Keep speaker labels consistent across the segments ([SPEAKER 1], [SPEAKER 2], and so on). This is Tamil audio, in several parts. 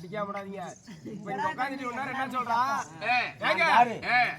[SPEAKER 1] அடிக்காம விடாதீங்க இப்ப இங்க உட்காந்துட்டு ஒன்னாரு என்ன சொல்றா?
[SPEAKER 2] ஏய்,
[SPEAKER 1] ஏங்க?
[SPEAKER 3] யாரு?
[SPEAKER 2] ஏய்,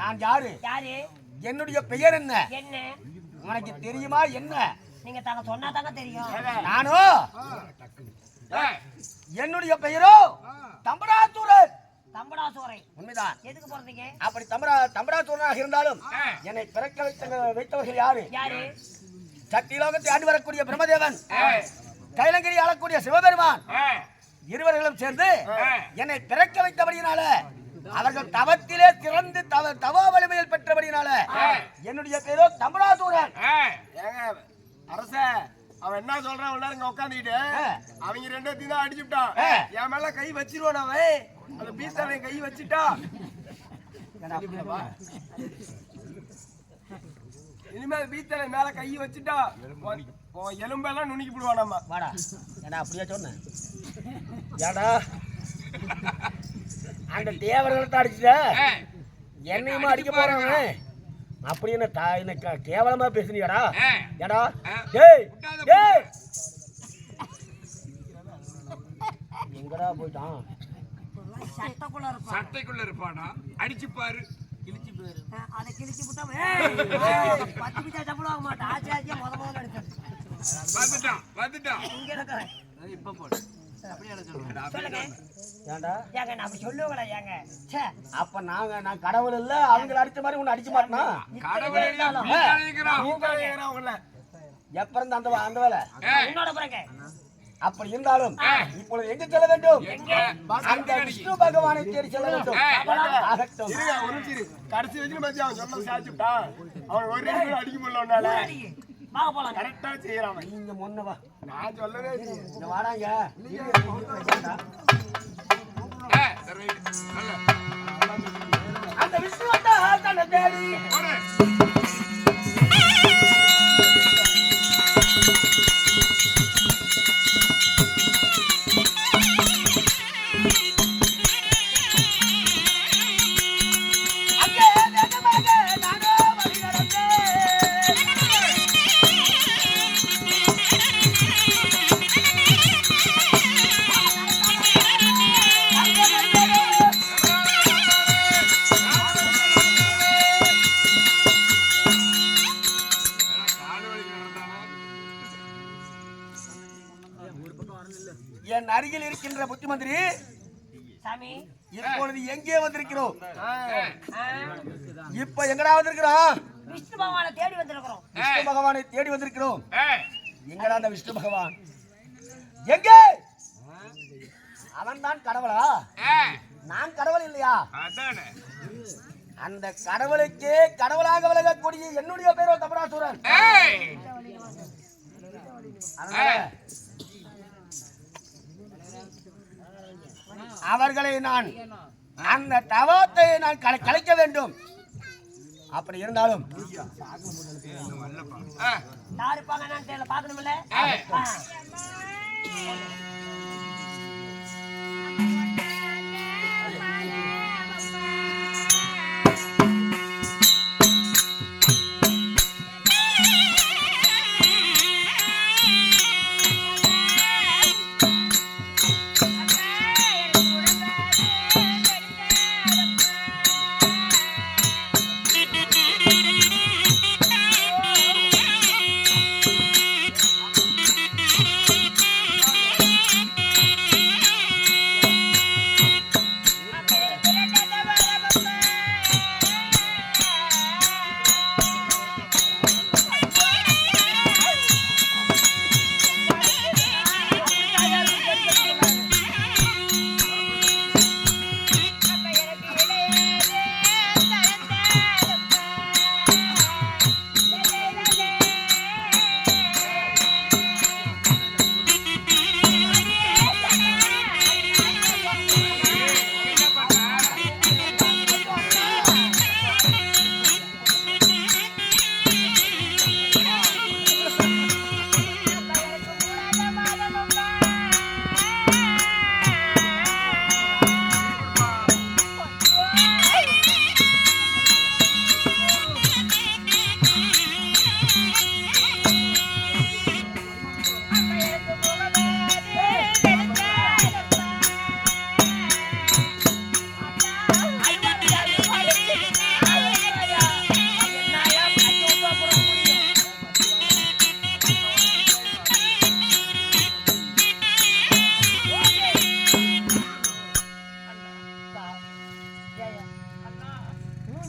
[SPEAKER 3] நான் யாரு?
[SPEAKER 4] யாரு?
[SPEAKER 3] என்னுடைய பெயர் என்ன?
[SPEAKER 4] என்ன?
[SPEAKER 3] உனக்கு தெரியுமா என்ன?
[SPEAKER 4] நீங்க தாங்க சொன்னா தாங்க தெரியும்.
[SPEAKER 3] நானோ? என்னுடைய பெயரோ? தம்பராசூரன்.
[SPEAKER 4] தம்படாசோரை
[SPEAKER 3] உண்மைதான்.
[SPEAKER 4] எதுக்கு போறீங்க?
[SPEAKER 3] அப்படி தம்பரா தம்பராசூரனாக இருந்தாலும் என்னை பிறக்க வைத்த வைத்தவர்கள் யாரு?
[SPEAKER 4] யாரு?
[SPEAKER 3] சக்திலோகத்தை ஆண்டு வரக்கூடிய பிரம்மதேவன். கைலங்கிரி ஆளக்கூடிய சிவபெருமான். இருவர்களும் சேர்ந்து. என்னை பிறக்க வைத்தபடியினால அவர்கள் தவத்திலே திறந்து தவ தவ வலிமையில் பெற்றபடியினால
[SPEAKER 2] ஏய்.
[SPEAKER 3] என்னுடைய பேரோ
[SPEAKER 1] ஏங்க அரச அவன் என்ன சொல்றான்? உள்ளார இங்க உட்காந்துக்கிட்டு. அவங்க ரெண்டு பேத்தையும் தான் அடிச்சுட்டான். என் மேல கை வச்சிருவான் அவன். அந்த பீத்தாவை கை வச்சுட்டா. இனிமேல் பீத்தலை மேல கை வச்சுட்டா எலும்பெல்லாம் நுணுக்கி போடுவான் நம்ம.
[SPEAKER 3] வாடா. ஏடா அப்படியே சொன்னேன் ஏடா. அந்த தேவர்களை அடிச்சுட்ட.
[SPEAKER 2] ஏய்,
[SPEAKER 3] என்னையுமா அடிக்க போறாங்க? அப்படி என்ன தா என்ன க- கேவலமா பேசுனியாடா ஏடா. டேய் டேய். எங்கடா போயிட்டான்?
[SPEAKER 4] சட்டக்குள்ள இருப்பான்?
[SPEAKER 2] அடிச்சு பாரு
[SPEAKER 4] ஆ, அதை கிழிச்சு விட்டா ஏய், பத்து பிச்சா வாங்க மாட்டான். ஆச்சு ஆச்சியா முத முதல்ல எடுத்தது
[SPEAKER 2] வந்துட்டான் வந்துட்டான்.
[SPEAKER 4] இங்க இருக்கிறேன் சொல்லுங்க
[SPEAKER 3] ஏன்டா
[SPEAKER 4] ஏங்க நான் அப்படி சொல்லுவாங்களா ஏங்க? ச்சே
[SPEAKER 3] அப்ப நாங்க நான் கடவுள் இல்ல அவங்க அடிச்ச மாதிரி உன்னை அடிக்க மாட்டேனா?
[SPEAKER 2] கடவுள்
[SPEAKER 3] எப்ப இருந்து அந்த அந்த வேலை?
[SPEAKER 4] உன்னோட
[SPEAKER 3] அப்படி இருந்தாலும் இப்பொழுது எங்க செல்ல வேண்டும்?
[SPEAKER 2] எங்க?
[SPEAKER 3] அந்த விஷ்ணு பகவானை தேடி செல்ல வேண்டும். ஆகட்டும்.
[SPEAKER 1] கடைசி வரைக்கும் அவன் சொன்ன சாச்சுட்டான் அவன் ஒரு அடிக்க முடியல
[SPEAKER 4] வாங்க போலாம்.
[SPEAKER 1] கரெக்டா செய்யறான். அவன்.
[SPEAKER 3] நீங்க முன்ன வா.
[SPEAKER 1] நான் சொல்லவே.
[SPEAKER 3] இங்க வாடாங்க.
[SPEAKER 2] நல்ல.
[SPEAKER 3] அந்த விஷ்ணு வந்தா தன்னை தேடி எங்கே வந்திருக்கிறோம். இப்ப எங்கடா வந்திருக்கிறோம்
[SPEAKER 4] விஷ்ணு பகவானை தேடி வந்திருக்கிறோம்.
[SPEAKER 3] விஷ்ணு பகவானை தேடி வந்திருக்கிறோம். எங்கடா அந்த விஷ்ணு பகவான்? எங்கே? அவன் தான் கடவுளா நான் கடவுள் இல்லையா?
[SPEAKER 2] அதானே.
[SPEAKER 3] அந்த கடவுளுக்கே கடவுளாக விலகக்கூடிய என்னுடைய பேரோ தபராசுரன். அவர்களை நான் அந்த தவத்தை நான் கலை- கலைக்க வேண்டும். அப்படி இருந்தாலும்.
[SPEAKER 4] யாரு பாக்கணும்ல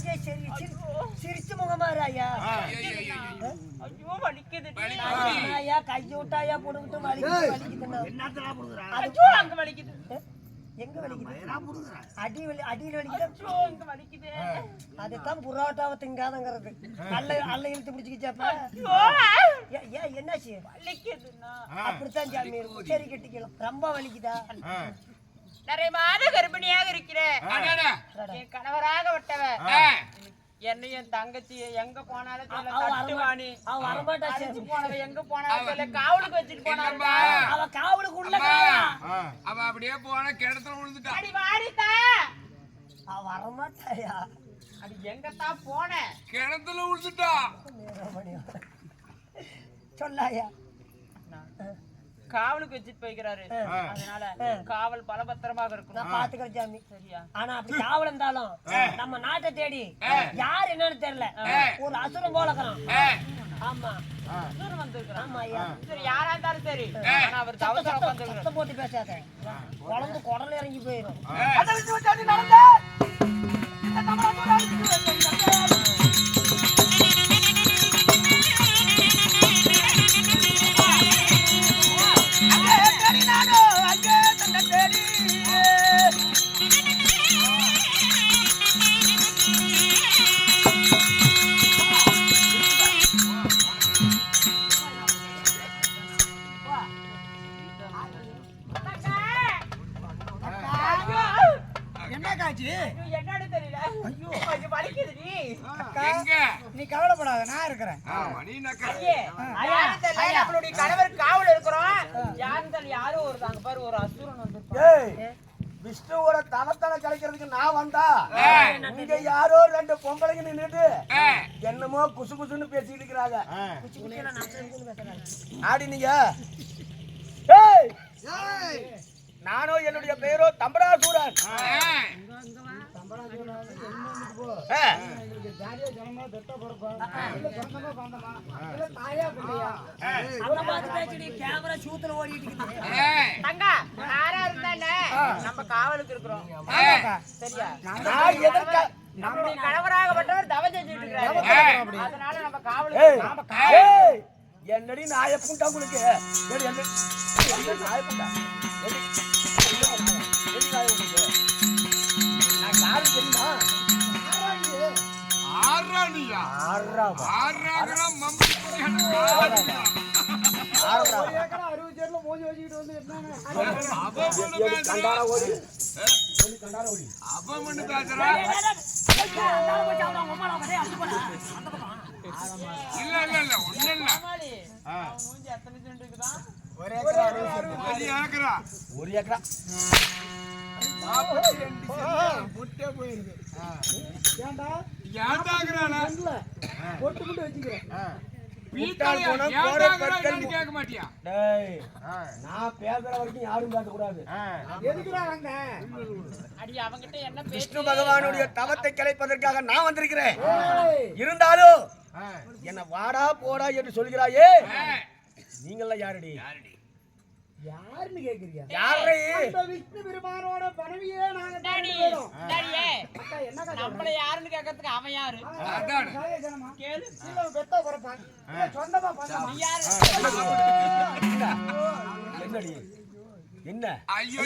[SPEAKER 4] மூஞ்சே சரி சிரி- சிரிச்ச முகமாரு ஐயா
[SPEAKER 5] வலிக்குது.
[SPEAKER 4] ஐயா கையை விட்டாயா புடுங்கிட்டு வலிக்குது
[SPEAKER 5] ஐயோ அங்க வலிக்குது.
[SPEAKER 4] எங்க வலிக்குது? அடி வலி அடியில் வலிக்குது.
[SPEAKER 5] வலிக்குது.
[SPEAKER 4] அதுதான் புரோட்டாவை திங்காதங்கிறது. அல்ல அல்ல இழுத்து பிடிச்சிக்கிச்சாப்ப? ஏன் என்னாச்சு?
[SPEAKER 5] வலிக்குதுண்ணா.
[SPEAKER 4] அப்படித்தான் இருக்கும். சரி கட்டிக்கலாம். ரொம்ப வலிக்குதா?
[SPEAKER 5] நிறைய மாத கர்ப்பிணியாக இருக்கிறேன். என் கணவராக விட்டவர்
[SPEAKER 2] ஆ.
[SPEAKER 5] என்னையும் தங்கச்சி எங்க போனாலும் சொல்ல
[SPEAKER 4] சாமி
[SPEAKER 5] போனவ எங்க போனாலும் சொல்ல காவலுக்கு வச்சுட்டு? போனாங்க
[SPEAKER 4] அவ காவலுக்கு உள்ள?
[SPEAKER 2] அவ அப்படியே போன கிணத்துல விழுந்துட்டா.
[SPEAKER 5] அடி வாடித்தா.
[SPEAKER 4] அவ வரமாட்டாயா
[SPEAKER 5] அது எங்கத்தான் போனேன்
[SPEAKER 2] கிணத்துல விழுந்துட்டா.
[SPEAKER 4] சொல்லாயா?
[SPEAKER 5] காவலுக்கு வச்சுட்டு போய்க்கிறாரு. அதனால காவல் பலபத்திரமாக இருக்கணும்
[SPEAKER 4] நான் பாத்துக்கிறேன் சாமி
[SPEAKER 5] சரியா?
[SPEAKER 4] ஆனா அப்படி காவல் இருந்தாலும் நம்ம நாட்டை தேடி யார் என்னன்னு தெரியல. ஒரு அசுரம் போல இருக்கிறான். ஆமா.
[SPEAKER 5] சரி யாரா இருந்தாலும் சரி. ஆனா அவர்
[SPEAKER 4] போட்டு பேசாத. குழந்தை குடல் இறங்கி போயிடும்
[SPEAKER 3] இங்க யாரோ ரெண்டு பொம்பளைங்க நின்னுட்டு
[SPEAKER 2] ஆ.
[SPEAKER 3] என்னமோ குசு குசுன்னு பேசிட்டு இருக்கிறாங்க. ஆடி நீங்க. ஏய். நானும் என்னுடைய பெயரோ தம்பராசூரன்.
[SPEAKER 4] கேமரா சூத்துல ஓடிட்டு.
[SPEAKER 5] தங்கா யாரா இருந்தானே நம்ம காவலுக்கு இருக்கிறோம். சரியா?
[SPEAKER 3] நான் எதற்க
[SPEAKER 5] நம்மளுடைய கணவராகப்பட்டவர் தவ செஞ்சுட்டு இருக்காரு அதனால நம்ம காவலுக்கு
[SPEAKER 3] ஏய் என்னடி நாயப்புண்டா உங்களுக்கு? ஏடி என்ன என்ன நாயப்புண்டா யாரு தெரியுமா
[SPEAKER 2] ஆறானியா?
[SPEAKER 3] ஆறாவா? ஆறாவா எடி
[SPEAKER 2] பேசுறா.
[SPEAKER 3] கண்டார ஓடி? கண்டார ஓடி?
[SPEAKER 2] அவ ஒண்ணு பேசுறா. இல்ல இல்ல இல்ல ஒண்ணு இல்ல.
[SPEAKER 5] மாமாளி, அவன் மூஞ்சி எத்தனை
[SPEAKER 2] ஏக்கரா
[SPEAKER 6] ஏன்டா?
[SPEAKER 2] ஏன்டாங்கறானா
[SPEAKER 6] பொட்டு மட்டும் வச்சுக்கிறேன்.
[SPEAKER 2] கேட்க மாட்டியா?
[SPEAKER 3] டேய். நான் பேசுற வரைக்கும் யாரும் பேசக்கூடாது
[SPEAKER 6] எதுக்குடா வந்த
[SPEAKER 5] அடி அவங்கிட்ட என்ன
[SPEAKER 3] விஷ்ணு பகவானுடைய தவத்தை கலைப்பதற்காக நான் வந்திருக்கிறேன். இருந்தாலும் என்ன வாடா போடா என்று சொல்கிறாயே. நீங்கள யாரடி?
[SPEAKER 2] யாருடி?
[SPEAKER 6] யாருன்னு கேக்குறியா?
[SPEAKER 3] யாரு
[SPEAKER 6] விஷ்ணு பெருமானோட பதவியே நாங்க
[SPEAKER 5] டாடி. டாடியே, நம்மள யாருன்னு கேட்கறதுக்கு அவன் யாரு?
[SPEAKER 2] அதானே.
[SPEAKER 5] கேளு
[SPEAKER 6] பெத்த சொந்தமா
[SPEAKER 5] நீ யாரு?
[SPEAKER 3] என்னடி? என்ன?
[SPEAKER 2] ஐயோ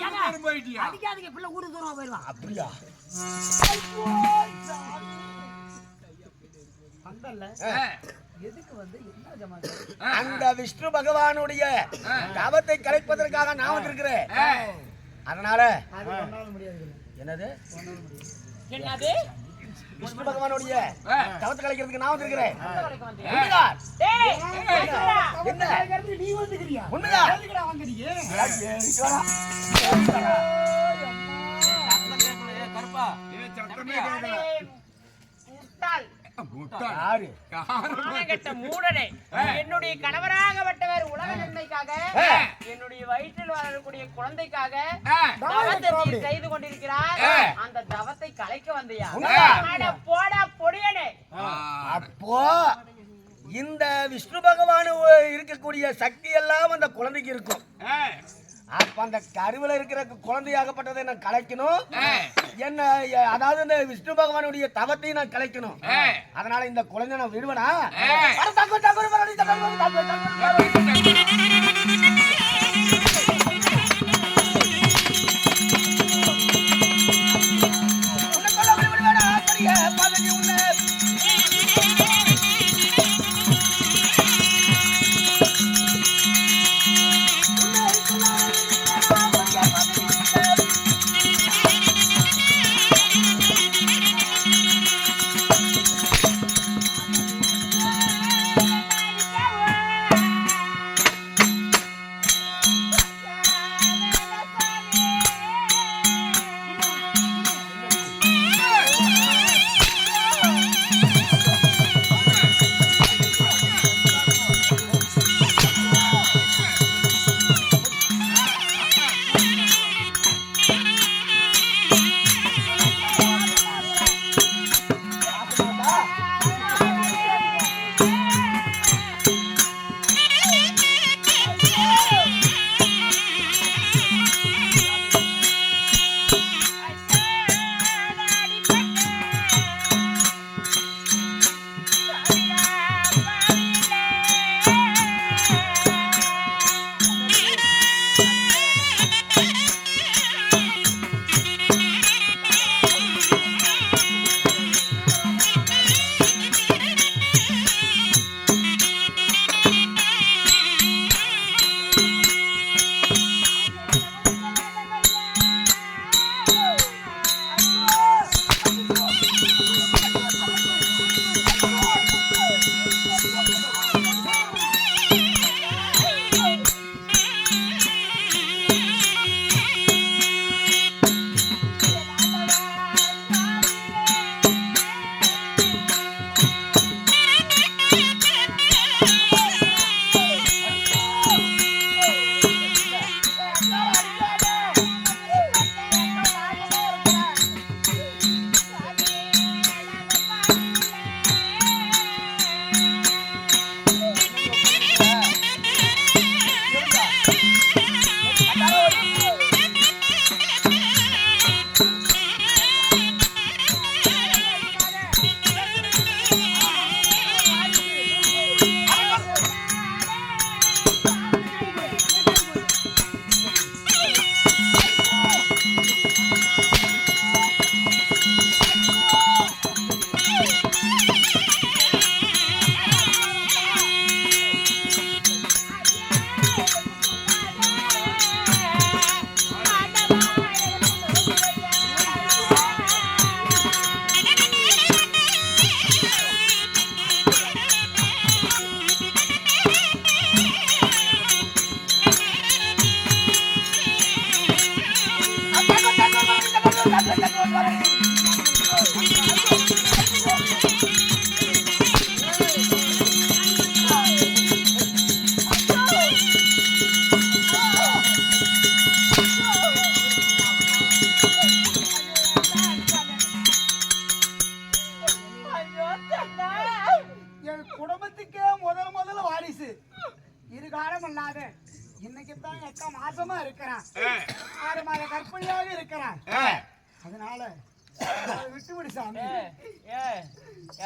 [SPEAKER 2] தூரம் போயிட்டியா?
[SPEAKER 4] அடிக்காதீங்க பிள்ளை ஊரு தூரம் போயிடுவான்
[SPEAKER 3] அப்படியா?
[SPEAKER 2] ஏய்,
[SPEAKER 3] அந்த விஷ்ணு பகவானுடைய தவத்தை கலைப்பதற்காக நான் வந்திருக்கிறேன். அதனால என்னது?
[SPEAKER 5] என்னது?
[SPEAKER 3] விஷ்ணு பகவானுடைய தவத்தை கலைக்கிறதுக்கு நான் வந்திருக்கிறேன்? உண்மைதான்.
[SPEAKER 6] நீ வந்துக்கிறியா
[SPEAKER 3] உண்மைதான். யாரு?
[SPEAKER 5] மானங்கெட்ட மூடனே. என்னுடைய கணவராகப்பட்டவர் உலக நன்மைக்காக. என்னுடைய வயிற்றில் வளரக்கூடிய குழந்தைக்காக தவத்தை செய்து கொண்டிருக்கிறார். அந்த தவத்தை கலைக்க வந்தியா? போடா பொடியனே.
[SPEAKER 3] அப்போ இந்த விஷ்ணு பகவான் இருக்கக்கூடிய சக்தி எல்லாம் அந்த குழந்தைக்கு இருக்கும்.
[SPEAKER 5] அப்ப அந்த கருவில இருக்கிற குழந்தையாகப்பட்டதை நான் கலைக்கணும். என்ன அதாவது இந்த விஷ்ணு பகவானுடைய தவத்தையும் நான் கலைக்கணும். அதனால இந்த குழந்தை நான் விடுவேனா?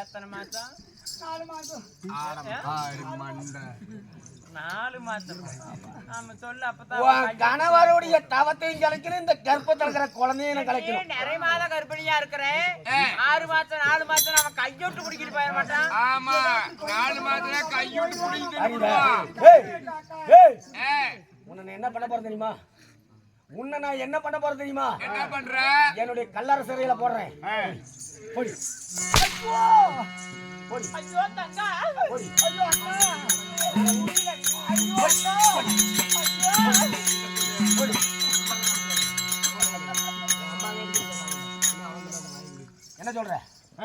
[SPEAKER 3] எத்தனை மாசம்?
[SPEAKER 2] நாலு மாசம்
[SPEAKER 3] நாலு மாசம். ஆமா சொல்லு
[SPEAKER 5] உன்
[SPEAKER 3] அப்பதான்
[SPEAKER 5] கணவருடைய தவத்தையும் கலைக்கணும் இந்த கர்ப்பத்தில் இருக்கிற குழந்தையும்
[SPEAKER 3] ஏய், நிறைய மாத கர்ப்பிணியா இருக்கிறேன் ஆறு மாசம் நாலு மாசம் நம்ம கையோட்டு குடிக்கிட்டு போயிட மாட்டான்.
[SPEAKER 6] ஆமா நாலு மாதம் கையோட்டு குடிக்கிட்டு
[SPEAKER 5] உன்னை என்ன பண்ண போறேன் தெரியுமா? உன்னை நான் என்ன பண்ண போறேன் தெரியுமா?
[SPEAKER 6] என்ன பண்ற?
[SPEAKER 5] என்னுடைய கல்லறை சிறையில போடுறேன்.
[SPEAKER 6] ஏய்,
[SPEAKER 5] போடி. போடி.
[SPEAKER 3] ஐயோ தங்கா.
[SPEAKER 5] போடி.
[SPEAKER 3] ஐயோ அக்கா ஐயோ அக்கா
[SPEAKER 5] போடி. என்ன சொல்ற?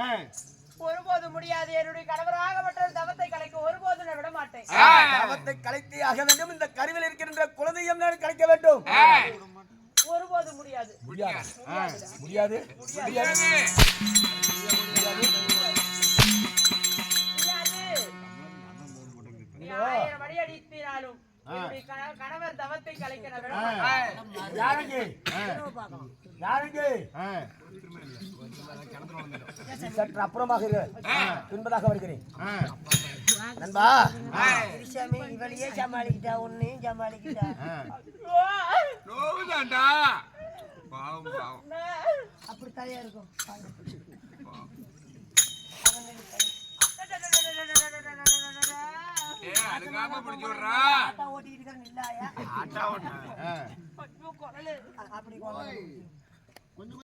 [SPEAKER 6] ஏய்,
[SPEAKER 3] ஒருபோதும் முடியாது. என்னுடைய கணவராகப்பட்ட தவத்தை கலைக்க ஒருபோதும் நான் விட மாட்டேன்
[SPEAKER 5] தவத்தை கலைத்தே ஆக வேண்டும். இந்த கருவில் இருக்கின்ற குழந்தையும் நான் கலைக்க வேண்டும்.
[SPEAKER 3] முடியாது.
[SPEAKER 5] முடியாது. முடியாது. கணவர் தவத்தை கலைக்க நான் விட மாட்டேன்.
[SPEAKER 3] யாருங்க யாருங்க சற்று அப்புறமாக இரு. பின்பதாக வருகிறேன். நண்பா.
[SPEAKER 4] சாமி இவளையே சமாளிக்கிட்டா உன்னையும் சமாளிக்கிட்டா?
[SPEAKER 2] நோவுதான்டா. பாவம் பாவம்.
[SPEAKER 4] அப்படி தலையா இருக்கும்.
[SPEAKER 2] ஏ அதுக்காம பிடிச்சு விடுறா.
[SPEAKER 4] ஆட்டா ஓட்டிக்கிட்டு இருக்கிற நில்லாயா
[SPEAKER 2] ஆட்டா ஒண்ணு
[SPEAKER 4] அப்படி கொண்டு